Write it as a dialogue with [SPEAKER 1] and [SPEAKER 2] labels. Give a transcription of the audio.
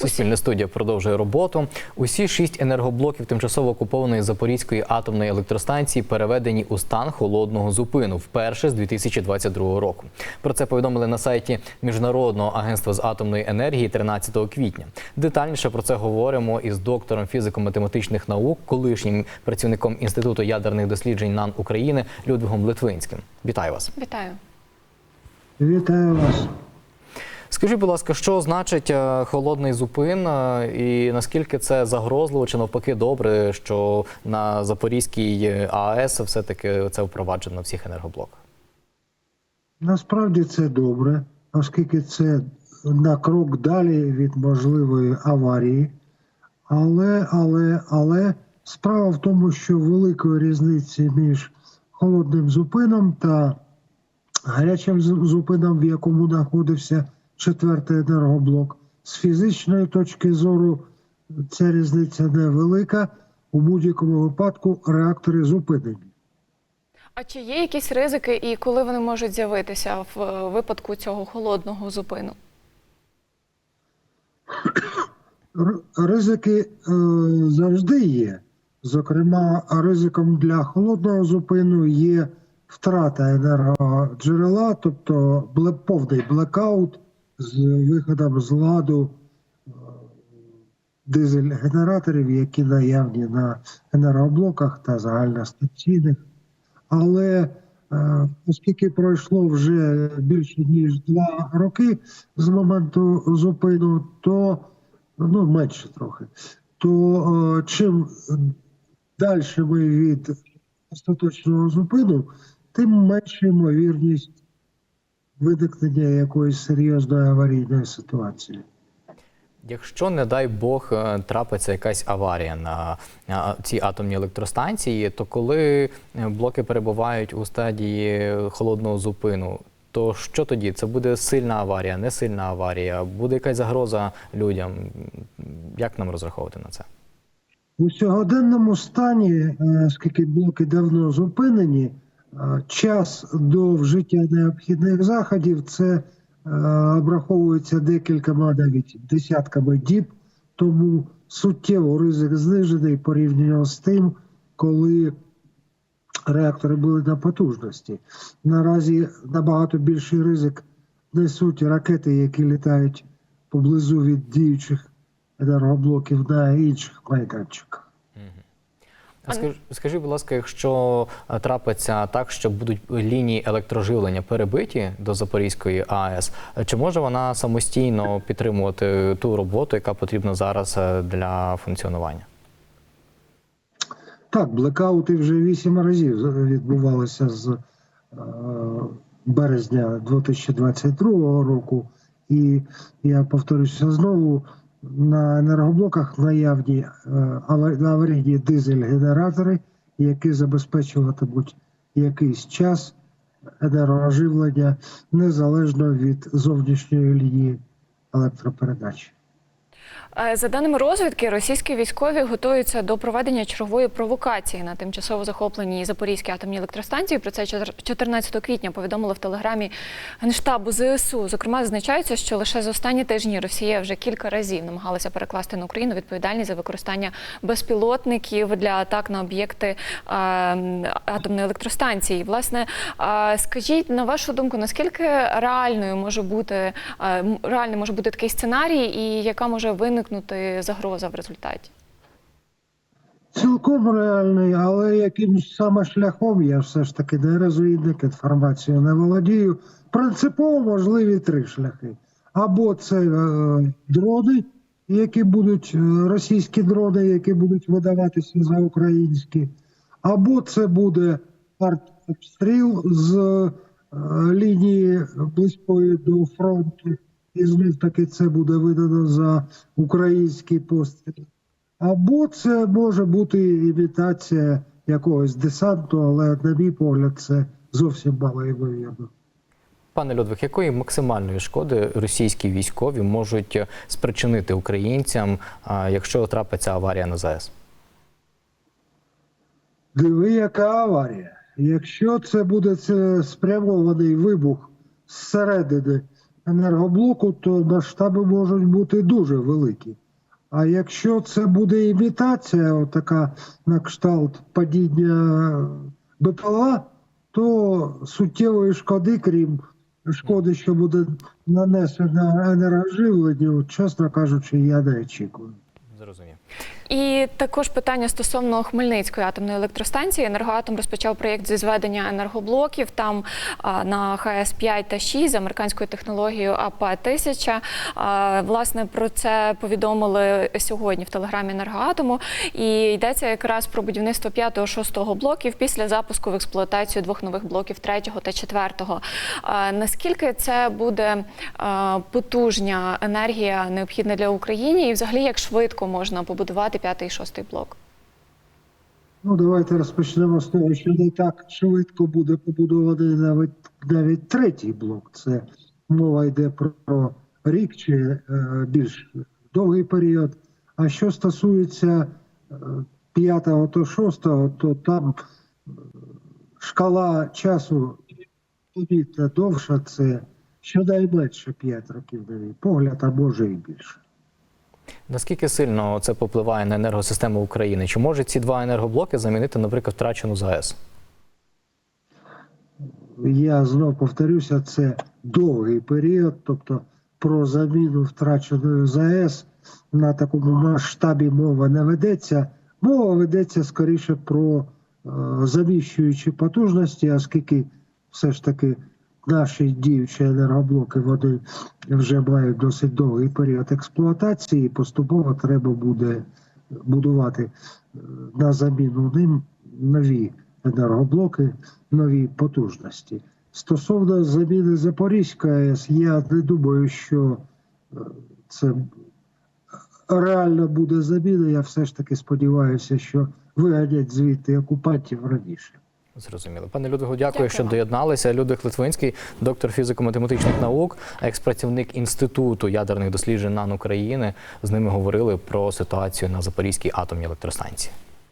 [SPEAKER 1] Суспільна студія продовжує роботу. Усі шість енергоблоків тимчасово окупованої Запорізької атомної електростанції переведені у стан холодного зупину вперше з 2022 року. Про це повідомили на сайті Міжнародного агентства з атомної енергії 13 квітня. Детальніше про це говоримо із доктором фізико-математичних наук, колишнім працівником інституту ядерних досліджень НАН України Людвигом Литвинським. Вітаю вас.
[SPEAKER 2] Вітаю.
[SPEAKER 3] Вітаю вас.
[SPEAKER 1] Скажіть, будь ласка, що значить е, холодний зупин, е, і наскільки це загрозливо чи навпаки добре, що на Запорізькій АЕС все-таки це впроваджено на всіх енергоблоках?
[SPEAKER 3] Насправді це добре, оскільки це на крок далі від можливої аварії. Але, але, але справа в тому, що великої різниці між холодним зупином та гарячим зупином, в якому знаходився четвертий енергоблок, з фізичної точки зору ця різниця невелика. У будь-якому випадку реактори зупинені.
[SPEAKER 2] А чи є якісь ризики і коли вони можуть з'явитися в е, випадку цього холодного зупину?
[SPEAKER 3] Ризики е, завжди є. Зокрема, ризиком для холодного зупину є втрата енергоджерела, тобто повний блекаут з виходом з ладу е, дизель-генераторів, які наявні на енергоблоках та загальностанційних. Але е, оскільки пройшло вже більше ніж два роки з моменту зупину, то ну менше трохи, то е, чим далі ми від остаточного зупину, тим менша ймовірність виникнення якоїсь серйозної аварійної ситуації.
[SPEAKER 1] Якщо, не дай Бог, е, трапиться якась аварія на цій атомній електростанції, то коли е, блоки перебувають у стадії холодного зупину, то що тоді? Це буде сильна аварія, не сильна аварія, буде якась загроза людям. Як нам розраховувати на це?
[SPEAKER 3] У сьогоденному стані, е, оскільки блоки давно зупинені, е, час до вжиття необхідних заходів це обраховується декількома навіть десятками діб, тому суттєво ризик знижений порівняно з тим, коли реактори були на потужності. Наразі набагато більший ризик несуть ракети, які літають поблизу від діючих енергоблоків на інших майданчиках.
[SPEAKER 1] А скаж, скажіть, будь ласка, якщо е, трапиться так, що будуть лінії електроживлення перебиті до Запорізької АЕС, чи може вона самостійно підтримувати ту роботу, яка потрібна зараз е, для функціонування?
[SPEAKER 3] Так, блекаути вже вісім разів відбувалися з е, березня 2022 року, і я повторюся знову. На енергоблоках наявні е, аварійні дизель-генератори, які забезпечуватимуть якийсь час енергоживлення незалежно від зовнішньої лінії електропередач.
[SPEAKER 2] Е, За даними розвідки, російські військові готуються до проведення чергової провокації на тимчасово захопленій Запорізькій атомній електростанції. Про це 14 квітня повідомили в телеграмі Генштабу ЗСУ. Зокрема, зазначається, що лише за останні тижні Росія вже кілька разів намагалася перекласти на Україну відповідальність за використання безпілотників для атак на об'єкти е, атомної електростанції. Власне, е, скажіть на вашу думку, наскільки реальною може бути м- реальний може бути такий сценарій, і яка може виникнути загроза в результаті?
[SPEAKER 3] Цілком реальний, але якимось саме шляхом я все ж таки не розвідник, інформацію не володію. Принципово можливі три шляхи. Або це е, дрони, які будуть е, російські дрони, які будуть видаватися за українські, або це буде артобстріл з е, лінії близької до фронту, і знов таки це буде видано за український постріл. Або це може бути імітація якогось десанту, але на мій погляд, це зовсім мало ймовірно.
[SPEAKER 1] Пане Людвиг, якої максимальної шкоди російські військові можуть е, спричинити українцям, якщо трапиться аварія на ЗАЕС?
[SPEAKER 3] Диви, яка аварія. Якщо це буде спрямований вибух зсередини енергоблоку, то масштаби можуть бути дуже великі. А якщо це буде імітація, така на кшталт падіння БПЛА, то суттєвої шкоди, крім шкоди, що буде нанесена енергоживленню, чесно кажучи, я не очікую.
[SPEAKER 1] Зрозумів.
[SPEAKER 2] І також питання стосовно Хмельницької атомної електростанції. Енергоатом розпочав проєкт зі зведення енергоблоків там на ХС 5 та 6 з американською технологією АП 1000 Власне про це повідомили сьогодні в телеграмі енергоатому. І йдеться якраз про будівництво 5-6 блоків після запуску в експлуатацію двох нових блоків 3 та 4. А, Наскільки це буде потужня енергія необхідна для України, і взагалі як швидко можна побудувати 5 і 6 блок?
[SPEAKER 3] Ну, давайте розпочнемо з того, що не так швидко буде побудований навіть навіть третій блок. Це мова йде про рік чи е, більш довгий період. А що стосується е, п'ятого то шостого, то там е, шкала часу помітно довша, це щонайменше 5 років, на мій погляд, а може і більше.
[SPEAKER 1] Наскільки сильно це попливає на енергосистему України? Чи можуть ці два енергоблоки замінити, наприклад, втрачену ЗАЕС?
[SPEAKER 3] я знов повторюся, це довгий період, тобто про заміну втраченої ЗАЕС на такому масштабі мова не ведеться. Мова ведеться скоріше про е, заміщуючі потужності, оскільки все ж таки наші діючі енергоблоки вони вже мають досить довгий період експлуатації. і Поступово треба буде будувати е, на заміну ним нові енергоблоки, нові потужності. Стосовно заміни Запорізької АЕС, я не думаю, що е, це реально буде заміна. Я все ж таки сподіваюся, що виганять звідти окупантів раніше.
[SPEAKER 1] Зрозуміло. Пане Людвигу, дякую,
[SPEAKER 2] Дякую
[SPEAKER 1] що
[SPEAKER 2] вам.
[SPEAKER 1] доєдналися. Людвиг Литвинський, доктор фізико-математичних наук, експрацівник Інституту ядерних досліджень НАН України. З ними говорили про ситуацію на Запорізькій атомній електростанції.